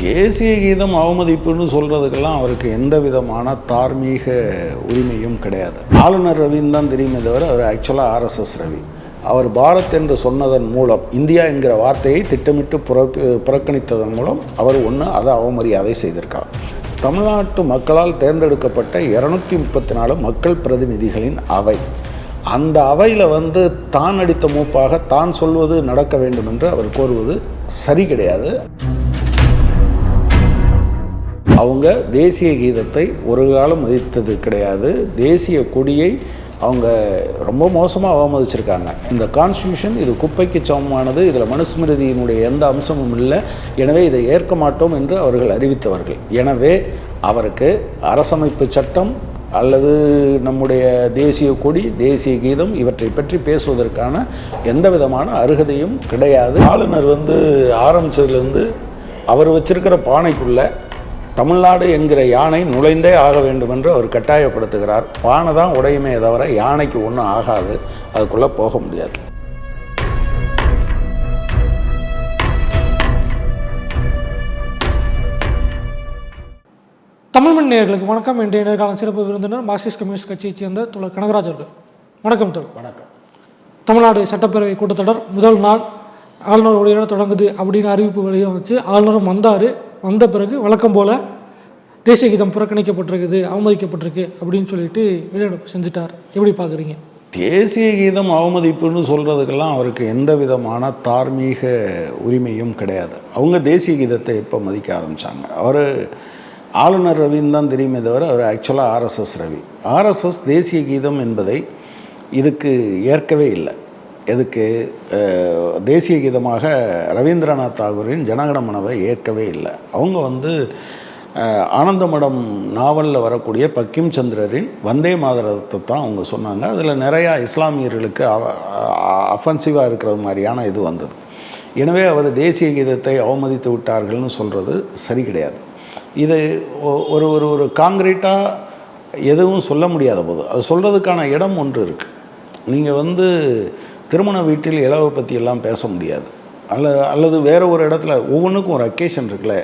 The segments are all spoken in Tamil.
தேசிய கீதம் அவமதிப்புன்னு சொல்கிறதுக்கெல்லாம் அவருக்கு எந்த விதமான தார்மீக உரிமையும் கிடையாது. ஆளுநர் ரவின்னு தான் தெரியுமே தவிர அவர் ஆக்சுவலாக ஆர்எஸ்எஸ் ரவி. அவர் பாரத் என்று சொன்னதன் மூலம் இந்தியா என்கிற வார்த்தையை திட்டமிட்டு புறக்கணித்ததன் மூலம் அவர் ஒன்று அதை அவமரியாதை செய்திருக்கார். தமிழ்நாட்டு மக்களால் தேர்ந்தெடுக்கப்பட்ட இரநூத்தி முப்பத்தி நாலு மக்கள் பிரதிநிதிகளின் அவை. அந்த அவையில் வந்து தான் அடித்த மூப்பாக தான் சொல்வது நடக்க வேண்டும் என்று அவர் கோருவது சரி கிடையாது. அவங்க தேசிய கீதத்தை ஒரு காலம் மதித்தது கிடையாது. தேசிய கொடியை அவங்க ரொம்ப மோசமாக அவமதிச்சிருக்காங்க. இந்த கான்ஸ்டியூஷன் இது குப்பைக்கு சமமானது இதில் மனுஸ்மிருதியினுடைய எந்த அம்சமும் இல்லை. எனவே இதை ஏற்க மாட்டோம் என்று அவர்கள் அறிவித்தவர்கள். எனவே அவருக்கு அரசமைப்பு சட்டம் அல்லது நம்முடைய தேசிய கொடி தேசிய கீதம் இவற்றை பற்றி பேசுவதற்கான எந்த விதமான அருகதையும் கிடையாது. ஆளுநர் வந்து ஆரம்பித்ததுலேருந்து அவர் வச்சிருக்கிற பானைக்குள்ளே தமிழ்நாடு என்கிற யானை நுழைந்தே ஆக வேண்டும் என்று அவர் கட்டாயப்படுத்துகிறார். பானை தான் உடையுமே தவிர யானைக்கு ஒன்றும் ஆகாது. அதுக்குள்ளே போக முடியாது. தமிழ் மண் நேயர்களுக்கு வணக்கம். இன்றைய நேர்கால சிறப்பு விருந்தினர் மார்க்சிஸ்ட் கம்யூனிஸ்ட் கட்சியைச் சேர்ந்த தோழர் கனகராஜ் அவர்கள். வணக்கம் தோழர். வணக்கம். தமிழ்நாடு சட்டப்பேரவை கூட்டத்தொடர் முதல் நாள் ஆளுநர் உரையோட தொடங்குது அப்படின்னு அறிவிப்பு வெளியே வச்சு ஆளுநரும் வந்தார். வந்த பிறகு வழக்கம் போல் தேசிய கீதம் புறக்கணிக்கப்பட்டிருக்குது அவமதிக்கப்பட்டிருக்கு அப்படின்னு சொல்லிட்டு வெளிநடப்பு செஞ்சுட்டார். எப்படி பார்க்குறீங்க? தேசிய கீதம் அவமதிப்புன்னு சொல்கிறதுக்கெல்லாம் அவருக்கு எந்த விதமான தார்மீக உரிமையும் கிடையாது. அவங்க தேசிய கீதத்தை எப்போ மதிக்க ஆரம்பித்தாங்க அவர் ஆளுநர் ரவின்னு தான் தெரியுமே தவிர அவர் ஆக்சுவலாக ஆர்எஸ்எஸ் ரவி. ஆர்எஸ்எஸ் தேசிய கீதம் என்பதை இதுக்கு ஏற்கவே இல்லை. எதுக்கு? தேசிய கீதமாக ரவீந்திரநாத் தாகூரின் ஜனகணமனவை ஏற்கவே இல்லை. அவங்க வந்து ஆனந்தமடம் நாவலில் வரக்கூடிய பக்கிம் சந்திரரின் வந்தே மாதரத்தை தான் அவங்க சொன்னாங்க. அதில் நிறையா இஸ்லாமியர்களுக்கு அஃபென்சிவாக இருக்கிறது மாதிரியான இது வந்தது. எனவே அவர் தேசிய கீதத்தை அவமதித்து விட்டார்கள்னு சொல்கிறது சரி கிடையாது. இது ஒ- ஒரு ஒரு ஒரு காங்கிரீட்டாக எதுவும் சொல்ல முடியாத போது அது சொல்கிறதுக்கான இடம் ஒன்று இருக்குது நீங்கள் வந்து திருமண வீட்டில் இளவை பற்றியெல்லாம் பேச முடியாது. அல்ல அல்லது வேறு ஒரு இடத்துல ஒவ்வொன்றுக்கும் ஒரு அக்கேஷன் இருக்குல்ல.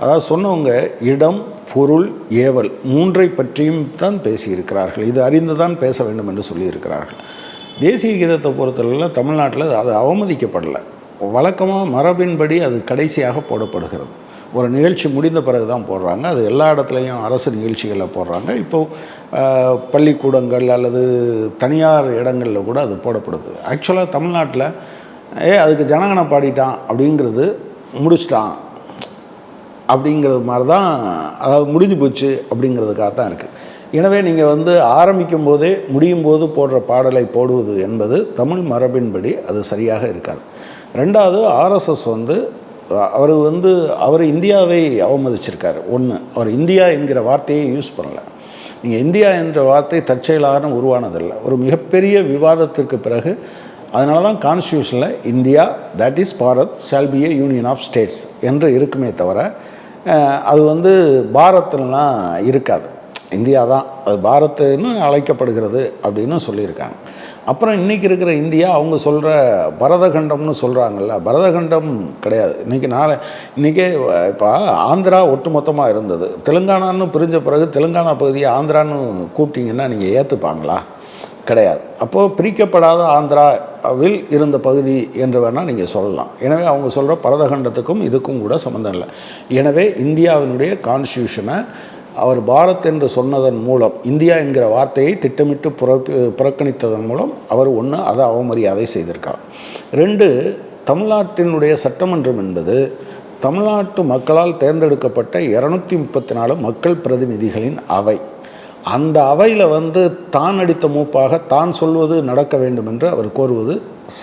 அதாவது சொன்னவங்க இடம் பொருள் ஏவல் மூன்றை பற்றியும் தான் பேசியிருக்கிறார்கள். இது அறிந்து தான் பேச வேண்டும் என்று சொல்லியிருக்கிறார்கள். தேசிய கீதத்தை பொறுத்தளவில் தமிழ்நாட்டில் அது அவமதிக்கப்படலை. வழக்கமாக மரபின்படி அது கடைசியாக போடப்படுகிறது. ஒரு நிகழ்ச்சி முடிந்த பிறகு தான் போடுறாங்க. அது எல்லா இடத்துலையும் அரசு நிகழ்ச்சிகளில் போடுறாங்க. இப்போது பள்ளிக்கூடங்கள் அல்லது தனியார் இடங்களில் கூட அது போடப்படுது. ஆக்சுவலாக தமிழ்நாட்டில் ஏ அதுக்கு ஜனகனை பாடிட்டான் அப்படிங்கிறது முடிச்சிட்டான் அப்படிங்கிறது மாதிரி தான் அதாவது முடிஞ்சு போச்சு அப்படிங்கிறதுக்காக தான் இருக்குது எனவே நீங்கள் வந்து ஆரம்பிக்கும் போதே முடியும் போது போடுற பாடலை போடுவது என்பது தமிழ் மரபின்படி அது சரியாக இருக்காது. ரெண்டாவது ஆர்எஸ்எஸ் வந்து அவர் வந்து அவர் இந்தியாவை அவமதிச்சிருக்காரு. ஒன்று அவர் இந்தியா என்கிற வார்த்தையை யூஸ் பண்ணல. நீங்கள் இந்தியா என்ற வார்த்தை தற்செயலாக உருவானதில்லை. ஒரு மிகப்பெரிய விவாதத்திற்கு பிறகு அதனால தான் கான்ஸ்டியூஷனில் India that is Bharat shall be a union of states என்று இருக்குமே தவிர அது வந்து பாரத்லாம் இருக்காது. இந்தியா தான் அது பாரத்னு அழைக்கப்படுகிறது அப்படின்னு சொல்லியிருக்காங்க. அப்புறம் இன்றைக்கி இருக்கிற இந்தியா அவங்க சொல்கிற பரதகண்டம்னு சொல்கிறாங்கல்ல பரதகண்டம் கிடையாது. இன்றைக்கி நாளை இன்றைக்கே இப்போ ஆந்திரா ஒட்டுமொத்தமாக இருந்தது. தெலுங்கானான்னு பிரிஞ்ச பிறகு தெலுங்கானா பகுதியை ஆந்திரான்னு கூட்டிங்கன்னா நீங்கள் ஏற்றுப்பாங்களா கிடையாது. அப்போது பிரிக்கப்படாத ஆந்திராவில் இருந்த பகுதி என்று வேணால் நீங்கள் சொல்லலாம். எனவே அவங்க சொல்கிற பரதகண்டத்துக்கும் இதுக்கும் கூட சம்மந்தம் இல்லை. எனவே இந்தியாவினுடைய கான்ஸ்டியூஷனை அவர் பாரத் என்று சொன்னதன் மூலம் இந்தியா என்கிற வார்த்தையை திட்டமிட்டு புறப்பு புறக்கணித்ததன் மூலம் அவர் ஒன்று அதை அவமரியாதை செய்திருக்கார். ரெண்டு தமிழ்நாட்டினுடைய சட்டமன்றம் என்பது தமிழ்நாட்டு மக்களால் தேர்ந்தெடுக்கப்பட்ட இரநூத்தி முப்பத்தி நாலு மக்கள் பிரதிநிதிகளின் அவை. அந்த அவையில் வந்து தான் அடித்த மூப்பாக தான் சொல்வது நடக்க வேண்டும் என்று அவர் கோருவது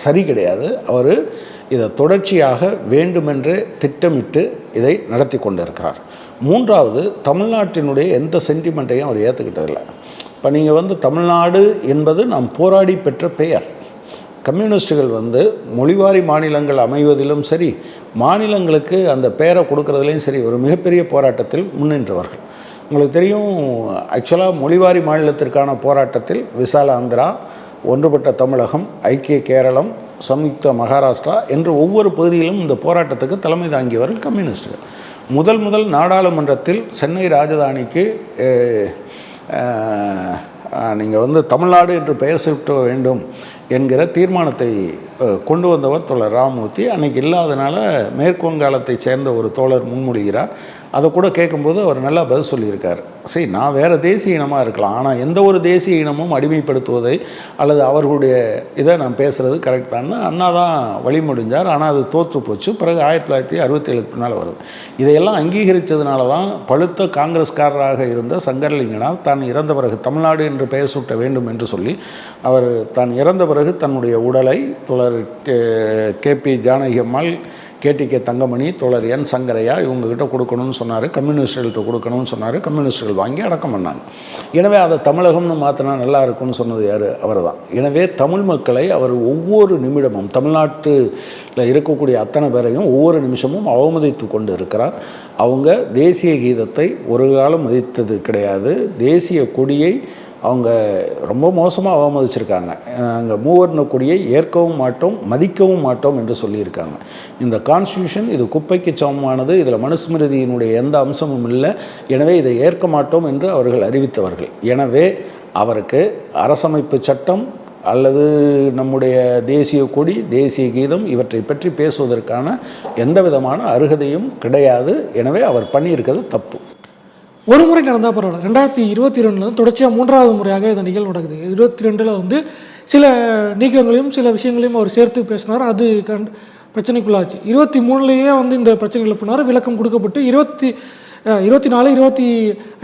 சரி கிடையாது. அவர் இதை தொடர்ச்சியாக வேண்டுமென்றே திட்டமிட்டு இதை நடத்தி கொண்டிருக்கிறார். மூன்றாவது தமிழ்நாட்டினுடைய எந்த சென்டிமெண்ட்டையும் அவர் ஏற்றுக்கிட்டதில்லை இப்போ நீங்கள் வந்து தமிழ்நாடு என்பது நாம் போராடி பெற்ற பெயர். கம்யூனிஸ்டுகள் வந்து மொழிவாரி மாநிலங்கள் அமைவதிலும் சரி மாநிலங்களுக்கு அந்த பெயரை கொடுக்கறதுலையும் சரி ஒரு மிகப்பெரிய போராட்டத்தில் முன்னின்றவர்கள். உங்களுக்கு தெரியும் ஆக்சுவலாக மொழிவாரி மாநிலத்திற்கான போராட்டத்தில் விசால ஆந்திரா ஒன்றுபட்ட தமிழகம் ஐக்கிய கேரளம் சம்யுக்த மகாராஷ்டிரா என்று ஒவ்வொரு பகுதியிலும் இந்த போராட்டத்துக்கு தலைமை தாங்கியவர்கள் கம்யூனிஸ்டுகள். முதல் முதல் நாடாளுமன்றத்தில் சென்னை ராஜதானிக்கு நீங்கள் வந்து தமிழ்நாடு என்று பெயர் சூட்ட வேண்டும் என்கிற தீர்மானத்தை கொண்டு வந்தவர் தோழர் ராமமூர்த்தி. அன்றைக்கி இல்லாதனால மேற்கு சேர்ந்த ஒரு தோழர் முன்மொழிகிறார். அதை கூட கேட்கும்போது அவர் நல்லா பதில் சொல்லியிருக்கார். சரி நான் வேறு தேசிய இனமாக இருக்கலாம். ஆனால் எந்த ஒரு தேசிய இனமும் அடிமைப்படுத்துவதை அல்லது அவர்களுடைய இதை நான் பேசுகிறது கரெக்ட் அண்ணா தான் வழி முடிஞ்சார் ஆனால் அது தோற்று போச்சு. பிறகு ஆயிரத்தி தொள்ளாயிரத்தி அறுபத்தேழுக்கு பின்னால் வருது. இதையெல்லாம் அங்கீகரித்ததுனால தான் பழுத்த காங்கிரஸ்காரராக இருந்த சங்கரலிங்கனார் தான் இறந்த பிறகு தமிழ்நாடு என்று பெயர் சூட்ட வேண்டும் என்று சொல்லி அவர் தான் இறந்த பிறகு தன்னுடைய உடலை தோழர் K P Janaki Ammal KTK Thangamani தோழர் என் சங்கரையா இவங்ககிட்ட கொடுக்கணும்னு சொன்னார். கம்யூனிஸ்டுகள்கிட்ட கொடுக்கணும்னு சொன்னார். கம்யூனிஸ்டுகள் வாங்கி அடக்கம் பண்ணாங்க. எனவே அதை தமிழகம்னு மாற்றினா நல்லா இருக்கும்னு சொன்னது யார்? அவர் தான் எனவே தமிழ் மக்களை அவர் ஒவ்வொரு நிமிடமும் தமிழ்நாட்டில் இருக்கக்கூடிய அத்தனை பேரையும் ஒவ்வொரு நிமிஷமும் அவமதித்து கொண்டு இருக்கிறார். அவங்க தேசிய கீதத்தை ஒரு காலம் மதித்தது கிடையாது. தேசிய கொடியை அவங்க ரொம்ப மோசமாக அவமதிச்சிருக்காங்க. அங்கே மூவர்ண கொடியை ஏற்கவும் மாட்டோம் மதிக்கவும் மாட்டோம் என்று சொல்லியிருக்காங்க. இந்த கான்ஸ்டியூஷன் இது குப்பைக்கு சமமானது இதில் மனுஸ்மிருதியினுடைய எந்த அம்சமும் இல்லை. எனவே இதை ஏற்க மாட்டோம் என்று அவர்கள் அறிவித்தவர்கள். எனவே அவருக்கு அரசமைப்பு சட்டம் அல்லது நம்முடைய தேசிய கொடி தேசிய கீதம் இவற்றை பற்றி பேசுவதற்கான எந்த விதமான அருகதையும் கிடையாது. எனவே அவர் பண்ணியிருக்கிறது தப்பு. ஒரு முறை நடந்தால் பரவாயில்ல. ரெண்டாயிரத்தி இருபத்தி ரெண்டில் தொடர்ச்சியாக மூன்றாவது முறையாக இந்த நிகழ்வு நடக்குது. இருபத்தி ரெண்டில் வந்து சில நீக்கங்களையும் சில விஷயங்களையும் அவர் சேர்த்து பேசினார். அது கண் பிரச்சனைக்குள்ளாச்சு. இருபத்தி மூணுலேயே வந்து இந்த பிரச்சனைகள் எழுப்பினார். விளக்கம் கொடுக்கப்பட்டு இருபத்தி இருபத்தி நாலு இருபத்தி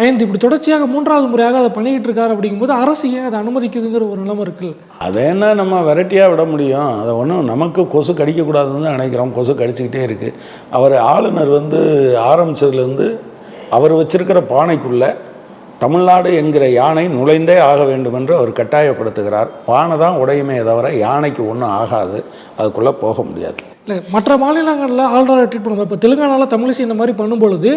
ஐந்து இப்படி தொடர்ச்சியாக மூன்றாவது முறையாக அதை பண்ணிக்கிட்டு இருக்காரு அப்படிங்கும்போது அரசு ஏன் அதை அனுமதிக்குதுங்கிற ஒரு நிலைமை இருக்குல்ல அதை என்ன நம்ம வெரைட்டியாக விட முடியும்? அதை ஒன்றும் நமக்கு கொசு கடிக்கக்கூடாதுன்னு நினைக்கிறோம். கொசு கடிச்சிக்கிட்டே இருக்குது அவர் ஆளுநர் வந்து ஆரம்பித்ததுலேருந்து அவர் வச்சிருக்கிற பானைக்குள்ளே தமிழ்நாடு என்கிற யானை நுழைந்தே ஆக வேண்டும் என்று அவர் கட்டாயப்படுத்துகிறார். பானை தான் உடையுமே தவிர யானைக்கு ஒன்றும் ஆகாது. அதுக்குள்ளே போக முடியாது. இல்லை மற்ற மாநிலங்களில் ஆளுநரை ட்ரீட் பண்ணுவாங்க. இப்போ தெலுங்கானாவில் தமிழிசை இந்த மாதிரி பண்ணும்பொழுது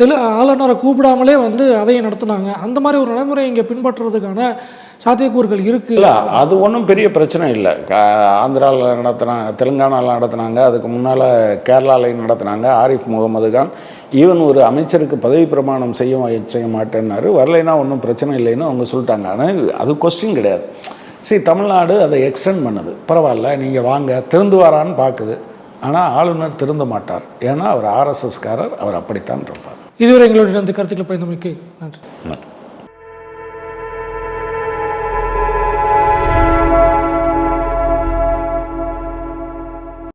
தெலு ஆளுநரை கூப்பிடாமலே வந்து அவையை நடத்துனாங்க. அந்த மாதிரி ஒரு நடைமுறை இங்கே பின்பற்றுறதுக்கான சாத்தியக்கூறுகள் இருக்குது இல்லை அது ஒன்றும் பெரிய பிரச்சனை இல்லை. ஆந்திராவில் நடத்துனாங்க தெலுங்கானாவில் நடத்துனாங்க. அதுக்கு முன்னால் கேரளாவில் நடத்துனாங்க. ஆரிஃப் முகமது கான் ஈவன் ஒரு அமைச்சருக்கு பதவி பிரமாணம் செய்ய செய்ய மாட்டேன்னாரு. வரலைன்னா ஒன்றும் பிரச்சனை இல்லைன்னு அவங்க சொல்லிட்டாங்க. ஆனால் அது கொஸ்டின் கிடையாது. சரி தமிழ்நாடு அதை எக்ஸ்டெண்ட் பண்ணுது. பரவாயில்ல நீங்கள் வாங்க. திருந்துவாரான்னு பார்க்குது ஆனால் ஆளுநர் திருந்த மாட்டார். ஏன்னா அவர் ஆர்எஸ்எஸ்காரர் அவர் அப்படித்தான் இருப்பார். இதுவரை எங்களுடைய அந்த கருத்துக்களை பயந்தமைக்கு நன்றி. நன்றி.